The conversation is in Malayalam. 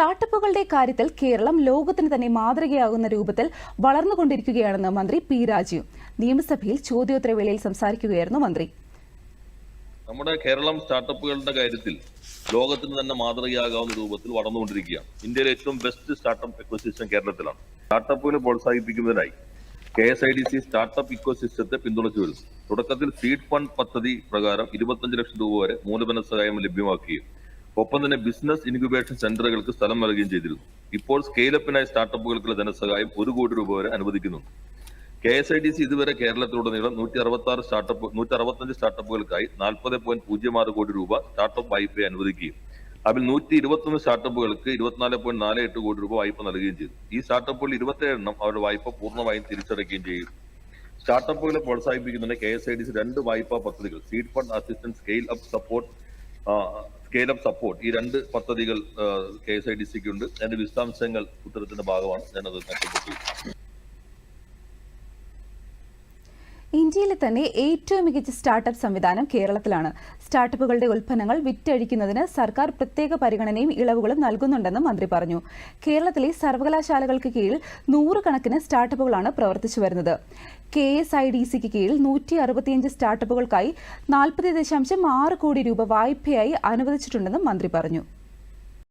സ്റ്റാർട്ടപ്പുകളുടെ കാര്യത്തിൽ കേരളം ലോകത്തിന് തന്നെ മാതൃകയാകുന്ന രൂപത്തിൽ വളർന്നുകൊണ്ടിരിക്കുകയാണെന്ന് മന്ത്രി പി രാജീവ് നിയമസഭയിൽ ചോദ്യോത്തരവേളയിൽ സംസാരിക്കുകയായിരുന്നു മന്ത്രി. നമ്മുടെ കേരളം സ്റ്റാർട്ടപ്പുകളുടെ കാര്യത്തിൽ ലോകത്തിന് തന്നെ മാതൃകയാകാവുന്ന രൂപത്തിൽ വളർന്നുകൊണ്ടിരിക്കുകയാണ്. ഇന്ത്യയിലെ ഏറ്റവും ബെസ്റ്റ് സ്റ്റാർട്ടപ്പ് എക്കോസിസ്റ്റം കേരളത്തിലാണ്. സ്റ്റാർട്ടപ്പുകളെ പ്രോത്സാഹിപ്പിക്കുന്നതിനായി K S I D C startup ഇക്കോസിസ്റ്റത്തെ പിന്തുണച്ചു വരുന്നു. തുടക്കത്തിൽ സീഡ് ഫണ്ട് പദ്ധതി പ്രകാരം ഇരുപത്തഞ്ച് ലക്ഷം രൂപ വരെ മൂലധന സഹായം ലഭ്യമാക്കുകയും ഒപ്പം തന്നെ ബിസിനസ് ഇൻക്യുബേഷൻ സെന്ററുകൾക്ക് സ്ഥലം നൽകുകയും ചെയ്തിരുന്നു. ഇപ്പോൾ സ്കെയിലപ്പിനായി സ്റ്റാർട്ടപ്പുകൾക്കുള്ള ധനസഹായം ഒരു കോടി രൂപ വരെ അനുവദിക്കുന്നുണ്ട്. K S I D C ഇതുവരെ കേരളത്തിലുടനീളം നൂറ്റി അറുപത്തി ആറ് സ്റ്റാർട്ടപ്പ് നൂറ്റി അറുപത്തഞ്ച് സ്റ്റാർട്ടപ്പുകൾക്കായി നാൽപ്പത് പോയിന്റ് പൂജ്യം ആറ് കോടി രൂപ സ്റ്റാർട്ടപ്പ് വായ്പ അനുവദിക്കുകയും അതിൽ നൂറ്റി ഇരുപത്തൊന്ന് സ്റ്റാർട്ടപ്പുകൾക്ക് ഇരുപത്തിനാല് പോയിന്റ് നാല് എട്ട് കോടി രൂപ വായ്പ നൽകുകയും ചെയ്തു. ഈ സ്റ്റാർട്ടപ്പുകളിൽ ഇരുപത്തിയേഴ് എണ്ണം അവരുടെ വായ്പ പൂർണമായും തിരിച്ചടയ്ക്കുകയും ചെയ്യും. സ്റ്റാർട്ടപ്പുകളെ പ്രോത്സാഹിപ്പിക്കുന്നതിന് K S I D C രണ്ട് വായ്പാ പദ്ധതികൾ seed fund assistance scale up support scale up support. ഈ രണ്ട് പദ്ധതികൾ കെ എസ് ഐ ഡി സിക്ക് ഉണ്ട്. അതിന്റെ വിശദാംശങ്ങൾ ഉത്തരത്തിന്റെ ഭാഗമാണ്. ഞാനത് നഷ്ടപ്പെട്ടു ഇന്ത്യയിലെ തന്നെ ഏറ്റവും മികച്ച സ്റ്റാർട്ടപ്പ് സംവിധാനം കേരളത്തിലാണ്. സ്റ്റാർട്ടപ്പുകളുടെ ഉൽപ്പന്നങ്ങൾ വിറ്റഴിക്കുന്നതിന് സർക്കാർ പ്രത്യേക പരിഗണനയും ഇളവുകളും നൽകുന്നുണ്ടെന്നും മന്ത്രി പറഞ്ഞു. കേരളത്തിലെ സർവകലാശാലകൾക്ക് കീഴിൽ നൂറുകണക്കിന് സ്റ്റാർട്ടപ്പുകളാണ് പ്രവർത്തിച്ചു വരുന്നത്. കെ എസ് ഐ ഡി സിക്ക് കീഴിൽ നൂറ്റി അറുപത്തിയഞ്ച് സ്റ്റാർട്ടപ്പുകൾക്കായി നാൽപ്പത് ദശാംശം ആറ് കോടി രൂപ വായ്പയായി അനുവദിച്ചിട്ടുണ്ടെന്നും മന്ത്രി പറഞ്ഞു.